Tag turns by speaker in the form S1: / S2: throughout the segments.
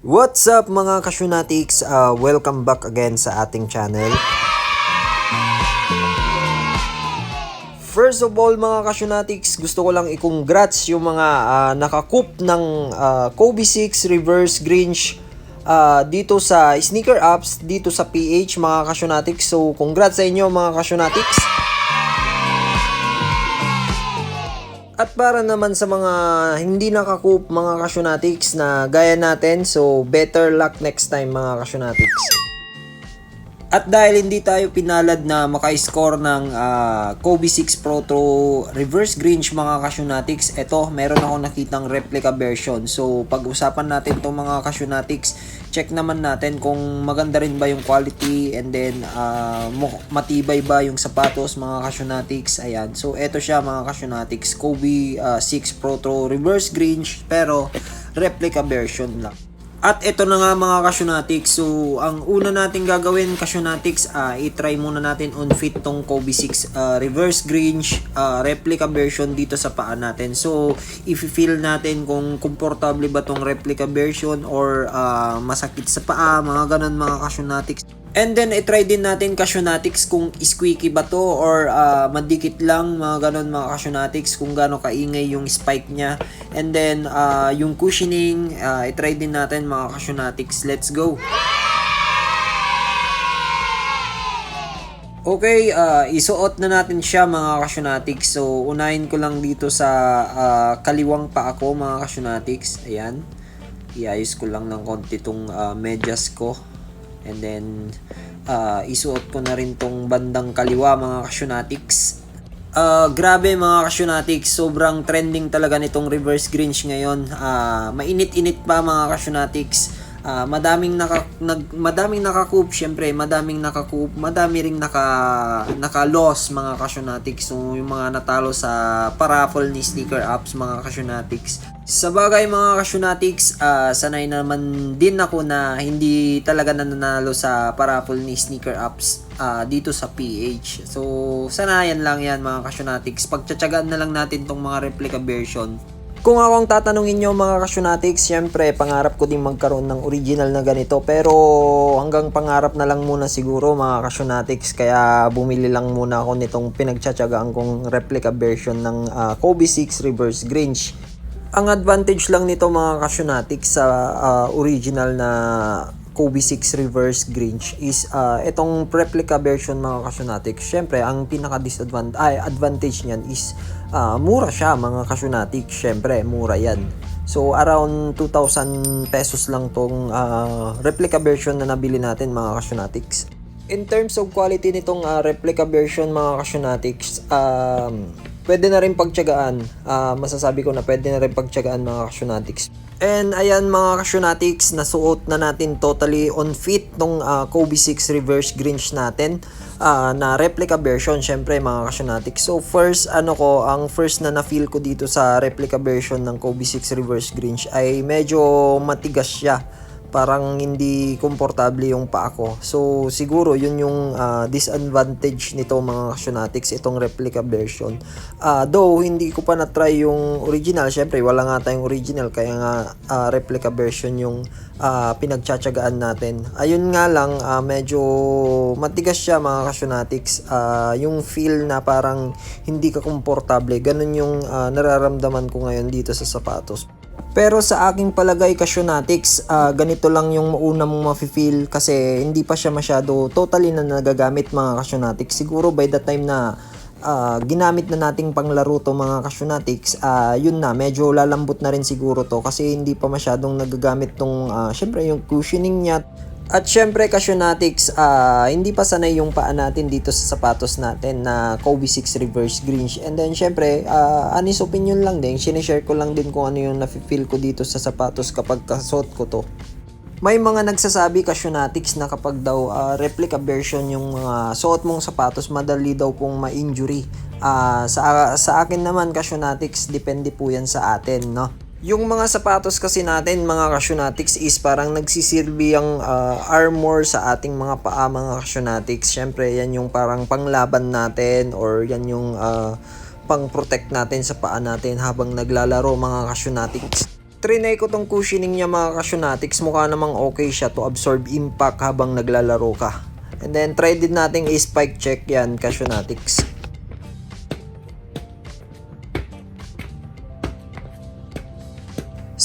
S1: What's up mga Kasyunatics? Uh, welcome back again sa ating channel. First of all mga Kasyunatics, gusto ko lang i-congrats yung mga uh, nakakup ng uh, Kobe 6 Reverse Grinch uh, dito sa sneaker apps, dito sa PH mga Kasyunatics. So congrats sa inyo mga Kasyunatics. At para naman sa mga hindi nakakup mga kasyonatics na gaya natin, so better luck next time mga kasyonatics. At dahil hindi tayo pinalad na maka-score ng ah, Kobe 6 Pro Pro Reverse Grinch mga Kasyonatics, eto meron ako nakitang replica version. So pag-usapan natin itong mga Kasyonatics, check naman natin kung maganda rin ba yung quality and then mo- matibay ba yung sapatos mga Kasyonatics. Ayan. So eto siya mga Kasyonatics, Kobe ah, 6 Pro Pro Reverse Grinch pero replica version lang. At ito na nga mga Kasyonatics. So, ang una natin gagawin Kasyonatics, uh, i-try muna natin on fit tong Kobe 6 uh, reverse Grinch uh, replica version dito sa paa natin. So, if-feel natin kung komportable ba tong replica version or uh, masakit sa paa, mga ganun mga Kasyonatics. And then, i-try din natin Kasyonatics kung squeaky ba to or uh, madikit lang, mga ganun mga Kasyonatics, kung gaano kaingay yung spike niya. And then, uh, yung cushioning, uh, i-try din natin mga Kasyonatics. Let's go! Okay, uh, isuot na natin siya mga kasyonatics. So, unahin ko lang dito sa uh, kaliwang pa ako mga kasyonatics. Ayan. Iayos ko lang ng konti tong uh, medyas ko. And then, uh, isuot ko na rin tong bandang kaliwa mga kasyonatics. Uh, grabe mga kasyonatics, sobrang trending talaga nitong reverse Grinch ngayon. Uh, mainit-init pa mga kasyonatics. Ah, madaming naka nag madaming nakakup syempre madaming nakakup madami ring naka naka-loss mga kasyonatics so yung mga natalo sa paraffle ni sneaker apps mga kasyonatics sa bagay mga kasyonatics ah, sanay naman din ako na hindi talaga nananalo sa paraffle ni sneaker apps ah, dito sa PH so sanayan lang yan mga kasyonatics pagtsatsagaan na lang natin tong mga replica version kung ako ang tatanungin nyo mga kasyonatics, syempre pangarap ko din magkaroon ng original na ganito. Pero hanggang pangarap na lang muna siguro mga kasyonatics. Kaya bumili lang muna ako nitong pinagtsatsagaan kong replica version ng ah, Kobe 6 Reverse Grinch. Ang advantage lang nito mga kasyonatics sa ah, original na Kobe 6 Reverse Grinch is uh, itong replica version mga kasyonatics. Syempre, ang pinaka disadvantage ay advantage niyan is uh, mura siya mga kasyonatics. Syempre, mura 'yan. So around 2,000 pesos lang tong uh, replica version na nabili natin mga kasyonatics. In terms of quality nitong uh, replica version mga kasyonatics, um, pwede na rin pagtyagaan. Uh, masasabi ko na pwede na rin pagtyagaan mga kasyonatics. And ayan mga kasyonatics, nasuot na natin totally on fit tong uh, Kobe 6 Reverse Grinch natin uh, na replica version syempre mga kasyonatics. So first ano ko, ang first na na-feel ko dito sa replica version ng Kobe 6 Reverse Grinch ay medyo matigas siya parang hindi komportable yung paa ko. So, siguro yun yung uh, disadvantage nito mga Kasyonatics, itong replica version. Uh, though, hindi ko pa na-try yung original. Siyempre, wala nga tayong original, kaya nga uh, replica version yung uh, pinagtsatsagaan natin. Ayun nga lang, uh, medyo matigas siya mga Kasyonatics. Uh, yung feel na parang hindi ka komportable. Ganun yung uh, nararamdaman ko ngayon dito sa sapatos. Pero sa aking palagay Kasyonatics, uh, ganito lang yung mauna mong mafe-feel kasi hindi pa siya masyado totally na nagagamit mga Kasyonatics. Siguro by the time na uh, ginamit na nating panglaro to mga Kasyonatics, uh, yun na, medyo lalambot na rin siguro to kasi hindi pa masyadong nagagamit tong, uh, syempre yung cushioning niya, at syempre, Kasyonatics, uh, hindi pa sanay yung paa natin dito sa sapatos natin na Kobe 6 Reverse Grinch. And then, syempre, uh, anis opinion lang din. Sinishare ko lang din kung ano yung nafe-feel ko dito sa sapatos kapag kasot ko to. May mga nagsasabi Kasyonatics na kapag daw uh, replica version yung mga uh, suot mong sapatos, madali daw pong ma-injury. Uh, sa, sa akin naman Kasyonatics, depende po yan sa atin, no? Yung mga sapatos kasi natin, mga Kasyonatics, is parang nagsisilbi ang uh, armor sa ating mga paa, mga Kasyonatics. Siyempre, yan yung parang panglaban natin or yan yung uh, pang-protect natin sa paa natin habang naglalaro, mga Kasyonatics. Trinay ko tong cushioning niya mga kasyonatics. Mukha namang okay siya to absorb impact habang naglalaro ka. And then try din nating i-spike check yan kasyonatics.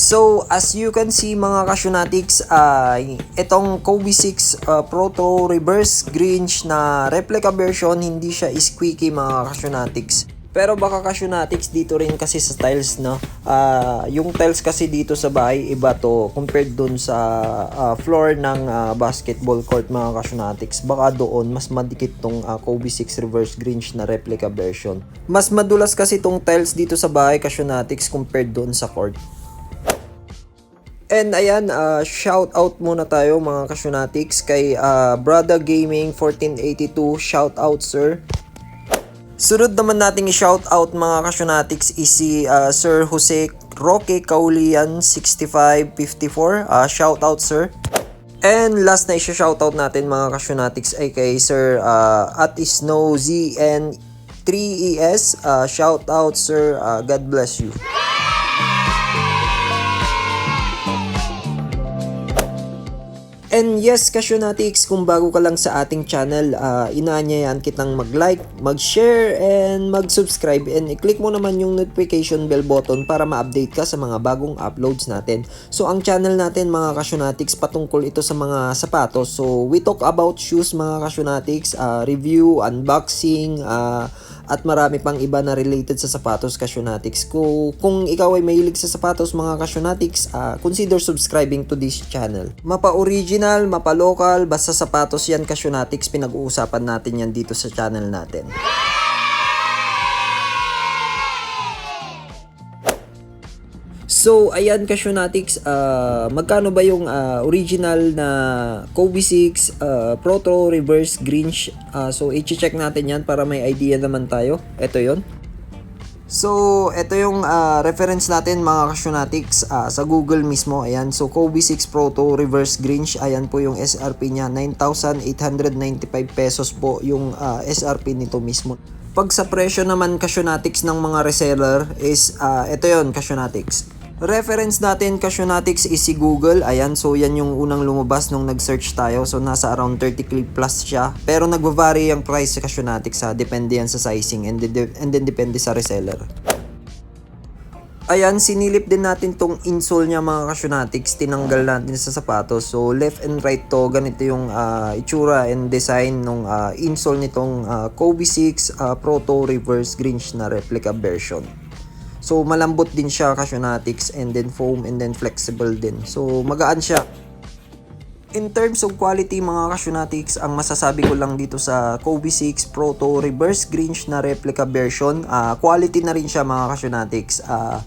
S1: So, as you can see mga kasyonatics, ay itong Kobe 6 uh, Proto Reverse Grinch na replica version, hindi siya squeaky mga kasyonatics. Pero baka kasyonatics dito rin kasi sa tiles, no? Ah, yung tiles kasi dito sa bahay, iba to compared dun sa ah, floor ng ah, basketball court mga kasyonatics. Baka doon, mas madikit tong ah, Kobe 6 Reverse Grinch na replica version. Mas madulas kasi tong tiles dito sa bahay kasyonatics compared doon sa court. And ayan, uh, shout out muna tayo mga kasyonatics kay uh, Brother Gaming 1482. Shout out sir. Sunod naman nating i-shout out mga kasyonatics is si uh, Sir Jose Roque Kaulian 6554. Uh, shout out sir. And last na i-shout out natin mga kasyonatics ay kay Sir uh, at Snow ZN 3ES. Uh, shout out sir. Uh, God bless you. And yes, Kasyonatics, kung bago ka lang sa ating channel, uh, inaanyayan kitang mag-like, mag-share, and mag-subscribe. And i-click mo naman yung notification bell button para ma-update ka sa mga bagong uploads natin. So, ang channel natin, mga Kasyonatics, patungkol ito sa mga sapatos. So, we talk about shoes, mga Kasyonatics, uh, review, unboxing, uh, at marami pang iba na related sa sapatos Kasyonatics. Kung, kung ikaw ay mahilig sa sapatos mga Kasyonatics, uh, consider subscribing to this channel. Mapa-original, mapa-local, basta sapatos yan Kasyonatics, pinag-uusapan natin yan dito sa channel natin. So, ayan Kasyonatics, uh, magkano ba yung uh, original na Kobe 6 uh, Proto Reverse Grinch? Uh, so, i-check natin yan para may idea naman tayo. Ito yon. So, ito yung uh, reference natin mga Kasyonatics uh, sa Google mismo. Ayan, so Kobe 6 Proto Reverse Grinch. Ayan po yung SRP niya. 9,895 pesos po yung uh, SRP nito mismo. Pag sa presyo naman Kasyonatics ng mga reseller is, uh, ito yon Kasyonatics. Reference natin Kasyonatics is si Google. Ayan, so yan yung unang lumabas nung nag-search tayo. So nasa around 30 click plus siya. Pero nagva-vary ang price sa Kasyonatics ha. Depende yan sa sizing and, de- and then depende sa reseller. Ayan, sinilip din natin tong insole niya mga Kasyonatics. Tinanggal natin sa sapatos. So left and right to, ganito yung uh, itsura and design ng uh, insole nitong uh, Kobe 6 uh, Proto Reverse Grinch na replica version. So malambot din siya Kasyonatics and then foam and then flexible din. So magaan siya. In terms of quality mga Kasyonatics, ang masasabi ko lang dito sa Kobe 6 Proto Reverse Grinch na replica version, uh, quality na rin siya mga Kasyonatics. Uh,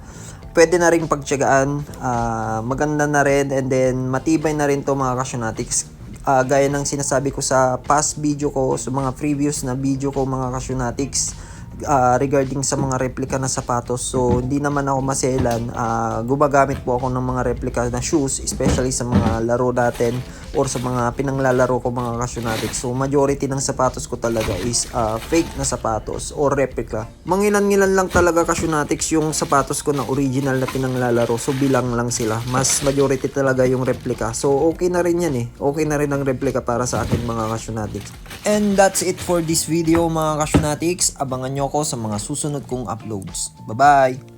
S1: pwede na rin pagtyagaan, uh, maganda na rin and then matibay na rin to mga Kasyonatics. Uh, gaya ng sinasabi ko sa past video ko, sa mga previous na video ko mga Kasyonatics, uh, regarding sa mga replica na sapatos. So, hindi naman ako maselan. Uh, gumagamit po ako ng mga replica na shoes, especially sa mga laro natin or sa mga pinanglalaro ko mga kasyonatics. So, majority ng sapatos ko talaga is uh, fake na sapatos or replica. Mangilan-ngilan lang talaga kasyonatics yung sapatos ko na original na pinanglalaro. So, bilang lang sila. Mas majority talaga yung replica. So, okay na rin yan eh. Okay na rin ang replica para sa akin mga kasyonatics. And that's it for this video mga kasyonatics. Abangan nyo ako sa mga susunod kong uploads. Bye-bye!